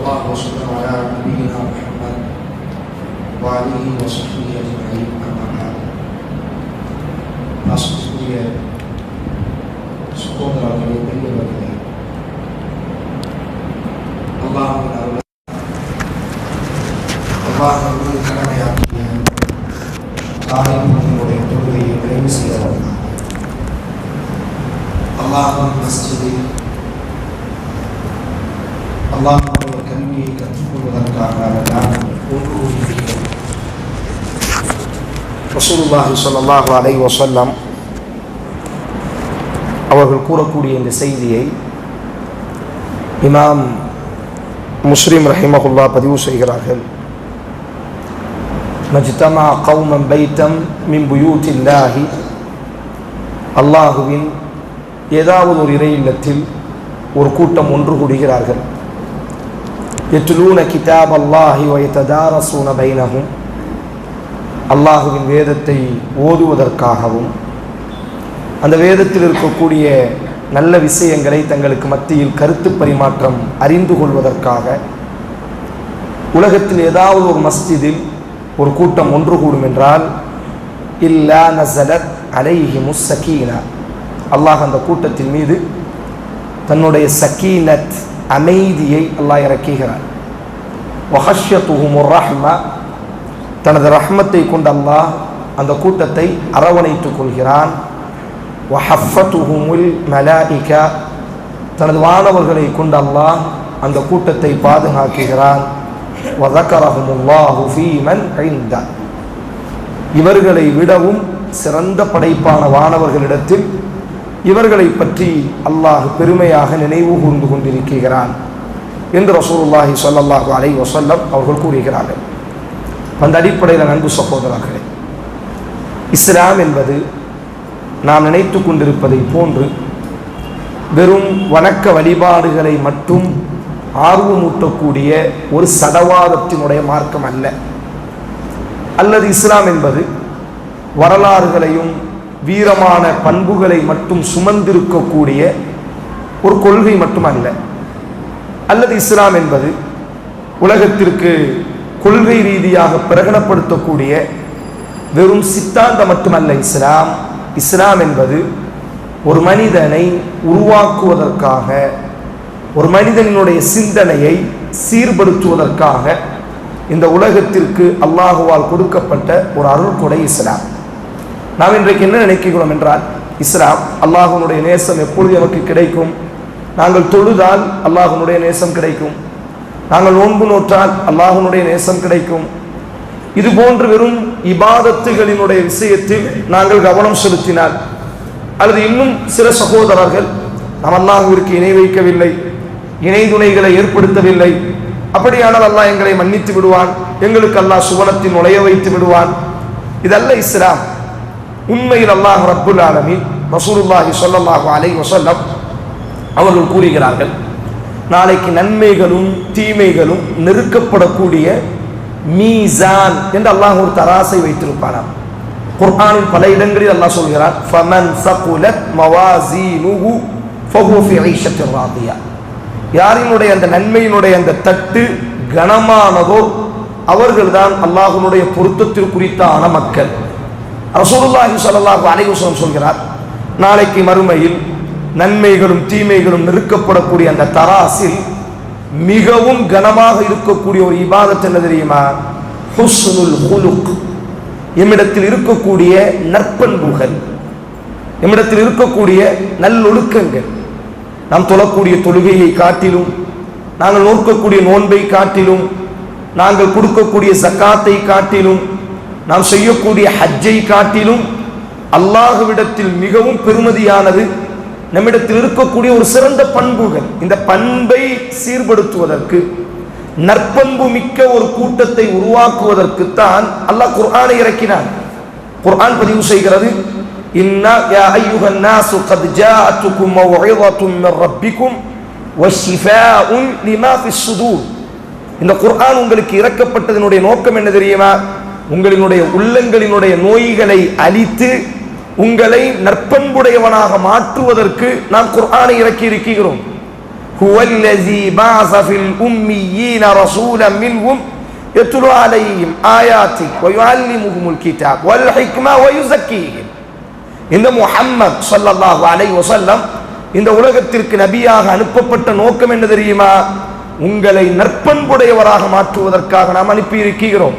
الله وسلم على نبينا محمد وعليه وصحبه أجمعين أما بعد. أصدقائي سقوط العلمين والبنين الله من أولاد الله من كان يعطيهم طالبهم ويعطوه يبين سيرا اللهم مسجدي اللهم கல்வியை கற்றுக்கொள்வதற்காக நான் ஒன்று கூடியிருக்கிறோம் ரசூலுல்லாஹி ஸல்லல்லாஹு அலைஹி வஸல்லம் அவர்கள் கூறக்கூடிய இந்த செய்தியை இமாம் முஸ்லீம் ரஹிமகுல்லா பதிவு செய்கிறார்கள். மஜ்தமா கௌமம் பைத்தம் மின் புயூத்தில்லாஹி. அல்லாஹுவின் ஏதாவது ஒரு இறை இல்லத்தில் ஒரு கூட்டம் ஒன்று கூடுகிறார்கள். எட்டுலூன கிதாப் அல்லாஹி வயத்ததாரசூன பைனகும் அல்லாஹுவின் வேதத்தை ஓதுவதற்காகவும் அந்த வேதத்தில் இருக்கக்கூடிய நல்ல விஷயங்களை தங்களுக்கு மத்தியில் கருத்து பரிமாற்றம் அறிந்து கொள்வதற்காக உலகத்தில் ஏதாவது ஒரு மஸ்ஜிதில் ஒரு கூட்டம் ஒன்று கூடும் என்றால் இல்லா நசலத் அலைஹி முசக்கீனா அல்லாஹ் அந்த கூட்டத்தின் மீது தன்னுடைய சக்கீனத் அமைதியை அல்லாஹ் இறக்குகிறார் வஹஷ்யத்துஹுமுர் ரஹ்மா தனது ரஹ்மத்தை கொண்டு அல்லாஹ் அந்த கூட்டத்தை அரவணைத்துக் கொள்கிறான். வஹஃபத்துஹுமுல் மலாயிகா தனது வானவர்களை கொண்டு அல்லாஹ் அந்த கூட்டத்தை பாதுகாக்குகிறான் வதக்கரஹுமுல்லாஹு ஃபீமன் இவர்களை விடவும் சிறந்த படைப்பான வானவர்களிடத்தில் இவர்களை பற்றி அல்லாஹ் பெருமையாக நினைவு கூர்ந்து கொண்டிருக்கிறான் என்று ரசூலுல்லாஹி சொல்லல்லாஹு அலை வசல்லம் அவர்கள் கூறுகிறார்கள். அந்த அடிப்படையில் நன்கு சகோதரர்களே இஸ்லாம் என்பது நாம் நினைத்து கொண்டிருப்பதை போன்று வெறும் வணக்க வழிபாடுகளை மட்டும் ஆர்வமூட்டக்கூடிய ஒரு சடவாதத்தினுடைய மார்க்கம் அல்ல. அல்லது இஸ்லாம் என்பது வரலாறுகளையும் வீரமான பண்புகளை மட்டும் சுமந்திருக்கக்கூடிய ஒரு கொள்கை மட்டுமல்ல. அல்லது இஸ்லாம் என்பது உலகத்திற்கு கொள்கை ரீதியாக பிரகடனப்படுத்தக்கூடிய வெறும் சித்தாந்தம் மட்டுமல்ல இஸ்லாம். இஸ்லாம் என்பது ஒரு மனிதனை உருவாக்குவதற்காக ஒரு மனிதனினுடைய சிந்தனையை சீர்படுத்துவதற்காக இந்த உலகத்திற்கு அல்லாஹுவால் கொடுக்கப்பட்ட ஒரு அருள்கொடை இஸ்லாம். நாம் இன்றைக்கு என்ன நினைக்கிறோம் என்றால் இஸ்லாம் அல்லாஹனுடைய நேசம் எப்பொழுது நமக்கு கிடைக்கும்? நாங்கள் தொழுதால் அல்லாஹனுடைய நேசம் கிடைக்கும். நாங்கள் நோன்பு நோற்றால் அல்லாஹனுடைய நேசம் கிடைக்கும். இது போன்று வெறும் இபாதத்துகளினுடைய விஷயத்தில் நாங்கள் கவனம் செலுத்தினால் அல்லது இன்னும் சில சகோதரர்கள் நாம் அல்லாஹுவிற்கு இணை வைக்கவில்லை இணை துணைகளை ஏற்படுத்தவில்லை. அப்படியானால் அல்லாஹ் எங்களை மன்னித்து விடுவான் எங்களுக்கு அல்லாஹ் சுவனத்தில் நுழைய வைத்து விடுவான். இதல்ல இஸ்லாம் உண்மையில் அல்லாஹ் ரப்புல் ஆலமி ரசூலுல்லாஹி சொல்லல்லாஹு அலை வசல்லம் அவர்கள் கூறுகிறார்கள் நாளைக்கு நன்மைகளும் தீமைகளும் நெருக்கப்படக்கூடிய மீசான் என்று அல்லாஹ் ஒரு தராசை வைத்திருப்பானாம். குர்ஆனில் பல இடங்களில் அல்லாஹ் சொல்கிறார் ஃபமன் சகுலத் மவாசீனுஹு ஃபஹு ஃபி ஐஷத்தின் ராதியா. யாரினுடைய அந்த நன்மையினுடைய அந்த தட்டு கனமானதோ அவர்கள்தான் அல்லாஹனுடைய பொருத்தத்திற்குறித்தான மக்கள். ரசூலுல்லாஹி சல்லாஹு அலைஹி சொல்கிறார் நாளைக்கு மறுமையில் நன்மைகளும் தீமைகளும் நெருக்கப்படக்கூடிய அந்த தராசில் மிகவும் கனமாக இருக்கக்கூடிய ஒரு இபாதத் என்ன தெரியுமா? ஹுஸ்னுல் ஹுலுக். எம்மிடத்தில் இருக்கக்கூடிய நற்பண்புகள் எம்மிடத்தில் இருக்கக்கூடிய நல்லொழுக்கங்கள். நாம் தொழக்கூடிய தொழுகையை காட்டிலும் நாங்கள் நோக்கக்கூடிய நோன்பை காட்டிலும் நாங்கள் கொடுக்கக்கூடிய சக்காத்தை காட்டிலும் நாம் செய்யக்கூடிய ஹஜ்ஜை காட்டிலும் அல்லாஹுவிடத்தில் மிகவும் பெருமதியானது நம்மிடத்தில் இருக்கக்கூடிய ஒரு சிறந்த பண்புகள். இந்த பண்பை சீர்படுத்துவதற்கு நற்பண்பு மிக்க ஒரு கூட்டத்தை உருவாக்குவதற்குத்தான் அல்லாஹ் குர்ஆனை இறக்கினான். குர்ஆன் பதிவு செய்கிறது இன்னா யா அய்யுஹன் நாசு கத் ஜாஅத்துக்கும் மவ்இதத்தும் மின் ரப்பிக்கும் வஷிஃபாஉன் லிமா ஃபிஸ் சுதூர். இந்த குர்ஆன் உங்களுக்கு இறக்கப்பட்டதனுடைய நோக்கம் என்ன தெரியுமா? உங்களினுடைய உள்ளங்களினுடைய நோய்களை அழித்து உங்களை நற்பண்புடையவனாக மாற்றுவதற்கு நாம் குர்ஆனை இறக்கி இருக்கிறோம் هو الذي بعث في الأميين رسولا منهم يتلو عليهم آياتك ويعلمهم الكتاب والحكمة ويزكيهم இந்த முஹம்மத் ஸல்லல்லாஹு அலைஹி வஸல்லம் இந்த உலகத்திற்கு நபியாக அனுப்பப்பட்ட நோக்கம் என்ன தெரியுமா உங்களை நற்பண்புடையவராக மாற்றுவதற்காக நாம் அனுப்பி இருக்கிறோம்